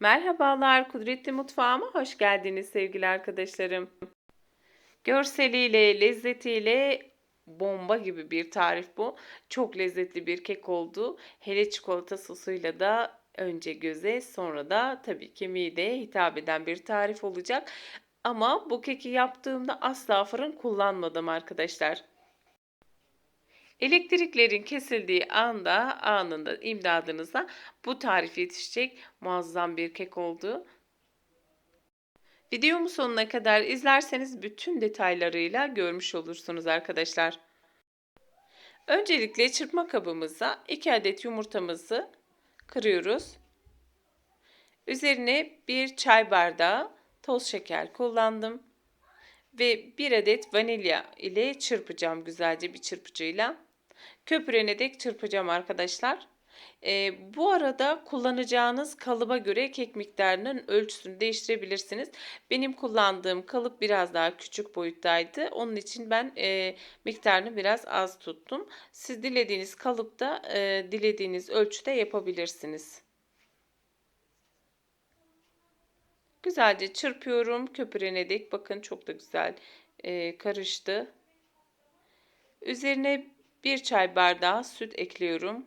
Merhabalar, Kudretli Mutfağıma hoş geldiniz sevgili arkadaşlarım. Görseliyle, lezzetiyle bomba gibi bir tarif bu. Çok lezzetli bir kek oldu. Hele çikolata sosuyla da önce göze, sonra da tabii ki mideye hitap eden bir tarif olacak. Ama bu keki yaptığımda asla fırın kullanmadım arkadaşlar. Elektriklerin kesildiği anda anında imdadınıza bu tarif yetişecek muazzam bir kek oldu. Videomu sonuna kadar izlerseniz bütün detaylarıyla görmüş olursunuz arkadaşlar. Öncelikle çırpma kabımıza 2 adet yumurtamızı kırıyoruz. Üzerine 1 çay bardağı toz şeker kullandım. Ve 1 adet vanilya ile çırpacağım güzelce bir çırpıcıyla. Köpürene dek çırpacağım arkadaşlar. E, bu arada kullanacağınız kalıba göre kek miktarının ölçüsünü değiştirebilirsiniz. Benim kullandığım kalıp biraz daha küçük boyuttaydı. Onun için ben e, miktarını biraz az tuttum. Siz dilediğiniz kalıpta e, dilediğiniz ölçüde yapabilirsiniz. Güzelce çırpıyorum köpürene dek. Bakın çok da güzel e, karıştı. Üzerine bir çay bardağı süt ekliyorum.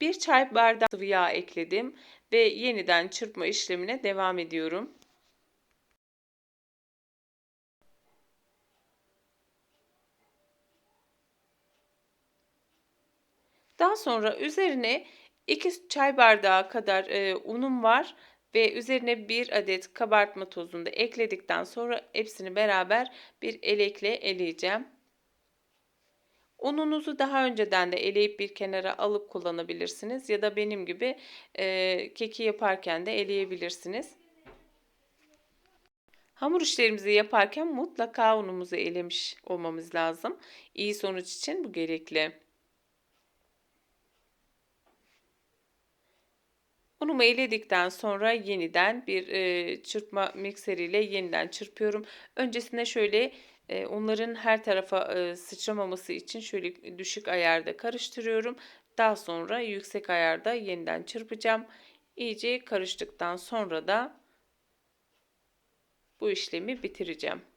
Bir çay bardağı sıvı yağ ekledim ve yeniden çırpma işlemine devam ediyorum. Daha sonra üzerine 2 çay bardağı kadar e, unum var ve üzerine 1 adet kabartma tozunu da ekledikten sonra hepsini beraber bir elekle eleyeceğim. Ununuzu daha önceden de eleyip bir kenara alıp kullanabilirsiniz ya da benim gibi e, keki yaparken de eleyebilirsiniz. Hamur işlerimizi yaparken mutlaka unumuzu elemiş olmamız lazım. İyi sonuç için bu gerekli. Unumu eledikten sonra yeniden bir e, çırpma mikseriyle yeniden çırpıyorum. Öncesinde şöyle e, onların her tarafa e, sıçramaması için şöyle düşük ayarda karıştırıyorum. Daha sonra yüksek ayarda yeniden çırpacağım. İyice karıştıktan sonra da bu işlemi bitireceğim.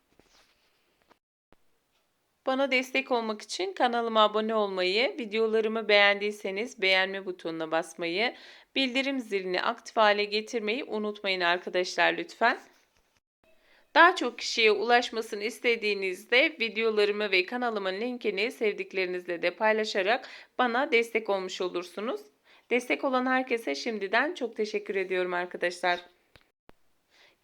Bana destek olmak için kanalıma abone olmayı, videolarımı beğendiyseniz beğenme butonuna basmayı, bildirim zilini aktif hale getirmeyi unutmayın arkadaşlar lütfen. Daha çok kişiye ulaşmasını istediğinizde videolarımı ve kanalımın linkini sevdiklerinizle de paylaşarak bana destek olmuş olursunuz. Destek olan herkese şimdiden çok teşekkür ediyorum arkadaşlar.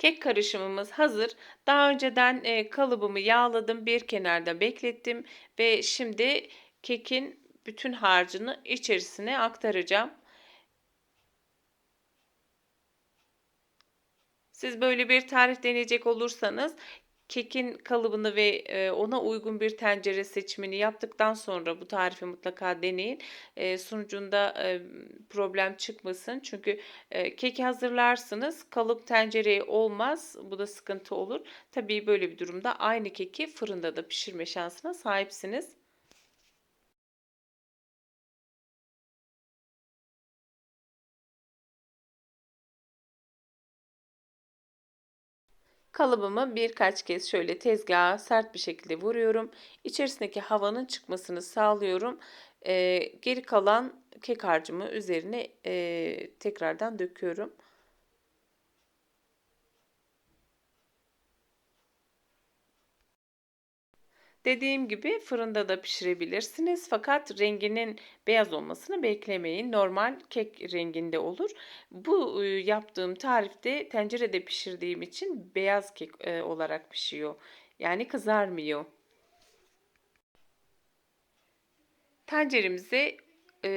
Kek karışımımız hazır. Daha önceden e, kalıbımı yağladım, bir kenarda beklettim ve şimdi kekin bütün harcını içerisine aktaracağım. Siz böyle bir tarif deneyecek olursanız kekin kalıbını ve e, ona uygun bir tencere seçimini yaptıktan sonra bu tarifi mutlaka deneyin. E, sunucunda e, problem çıkmasın. Çünkü keki hazırlarsınız kalıp tencereye olmaz. Bu da sıkıntı olur. Tabii böyle bir durumda aynı keki fırında da pişirme şansına sahipsiniz. Kalıbımı birkaç kez şöyle tezgaha sert bir şekilde vuruyorum. İçerisindeki havanın çıkmasını sağlıyorum. Ee, geri kalan kek harcımı üzerine e, tekrardan döküyorum. Dediğim gibi fırında da pişirebilirsiniz fakat renginin beyaz olmasını beklemeyin. Normal kek renginde olur. Bu e, yaptığım tarifte tencerede pişirdiğim için beyaz kek e, olarak pişiyor. Yani kızarmıyor. Tenceremize e,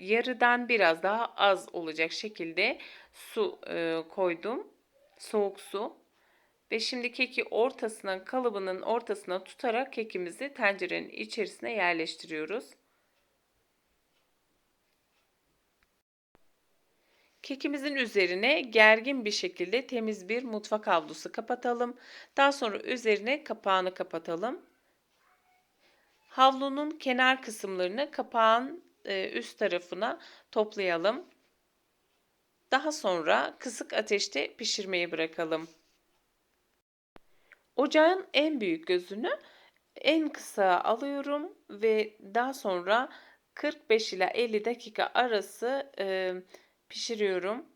yarıdan biraz daha az olacak şekilde su koydum. Soğuk su. Ve şimdi keki ortasına, kalıbının ortasına tutarak kekimizi tencerenin içerisine yerleştiriyoruz. Kekimizin üzerine gergin bir şekilde temiz bir mutfak havlusu kapatalım. Daha sonra üzerine kapağını kapatalım. Havlunun kenar kısımlarını kapağın e, üst tarafına toplayalım. Daha sonra kısık ateşte pişirmeye bırakalım. Ocağın en büyük gözünü en kısa alıyorum ve daha sonra 45 ila 50 dakika arası e, pişiriyorum.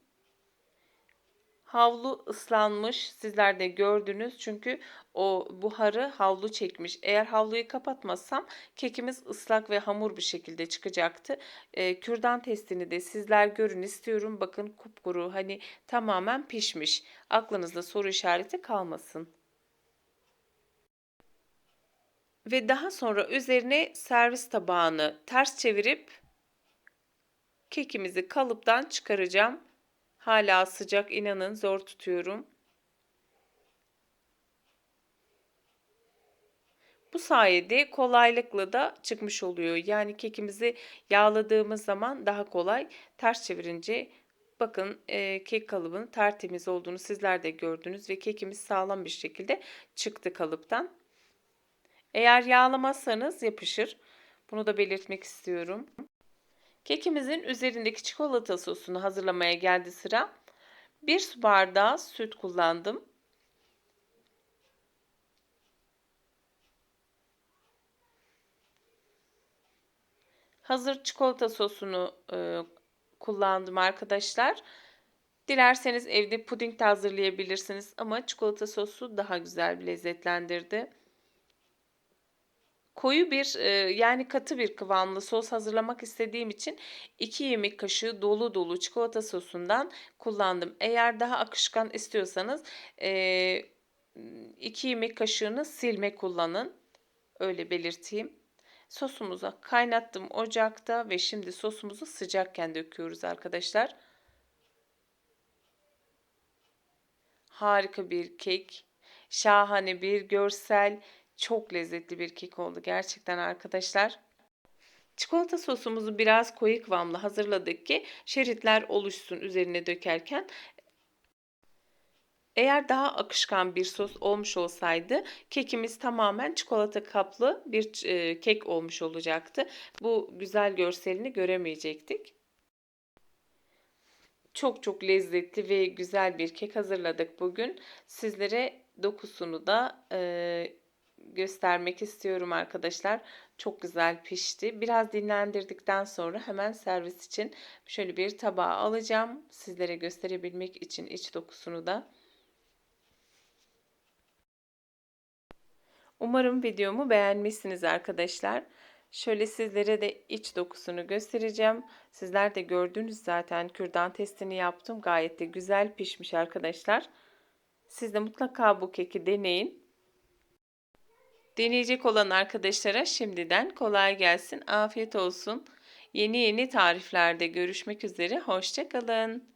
Havlu ıslanmış. Sizler de gördünüz. Çünkü o buharı havlu çekmiş. Eğer havluyu kapatmazsam kekimiz ıslak ve hamur bir şekilde çıkacaktı. E, kürdan testini de sizler görün istiyorum. Bakın kupkuru hani tamamen pişmiş. Aklınızda soru işareti kalmasın. Ve daha sonra üzerine servis tabağını ters çevirip kekimizi kalıptan çıkaracağım. Hala sıcak inanın zor tutuyorum. Bu sayede kolaylıkla da çıkmış oluyor. Yani kekimizi yağladığımız zaman daha kolay. Ters çevirince bakın e, kek kalıbının tertemiz olduğunu sizler de gördünüz ve kekimiz sağlam bir şekilde çıktı kalıptan. Eğer yağlamazsanız yapışır. Bunu da belirtmek istiyorum. Kekimizin üzerindeki çikolata sosunu hazırlamaya geldi sıra. Bir su bardağı süt kullandım. Hazır çikolata sosunu e, kullandım arkadaşlar. Dilerseniz evde puding de hazırlayabilirsiniz ama çikolata sosu daha güzel bir lezzetlendirdi koyu bir e, yani katı bir kıvamlı sos hazırlamak istediğim için 2 yemek kaşığı dolu dolu çikolata sosundan kullandım. Eğer daha akışkan istiyorsanız 2 yemek kaşığını silme kullanın. Öyle belirteyim. Sosumuzu kaynattım ocakta ve şimdi sosumuzu sıcakken döküyoruz arkadaşlar. Harika bir kek, şahane bir görsel, çok lezzetli bir kek oldu gerçekten arkadaşlar. Çikolata sosumuzu biraz koyu kıvamlı hazırladık ki şeritler oluşsun üzerine dökerken. Eğer daha akışkan bir sos olmuş olsaydı kekimiz tamamen çikolata kaplı bir e, kek olmuş olacaktı. Bu güzel görselini göremeyecektik. Çok çok lezzetli ve güzel bir kek hazırladık bugün. Sizlere dokusunu da e, göstermek istiyorum arkadaşlar. Çok güzel pişti. Biraz dinlendirdikten sonra hemen servis için şöyle bir tabağa alacağım. Sizlere gösterebilmek için iç dokusunu da. Umarım videomu beğenmişsiniz arkadaşlar. Şöyle sizlere de iç dokusunu göstereceğim. Sizler de gördünüz zaten kürdan testini yaptım. Gayet de güzel pişmiş arkadaşlar. Siz de mutlaka bu keki deneyin. Deneyecek olan arkadaşlara şimdiden kolay gelsin, afiyet olsun. Yeni yeni tariflerde görüşmek üzere, hoşçakalın.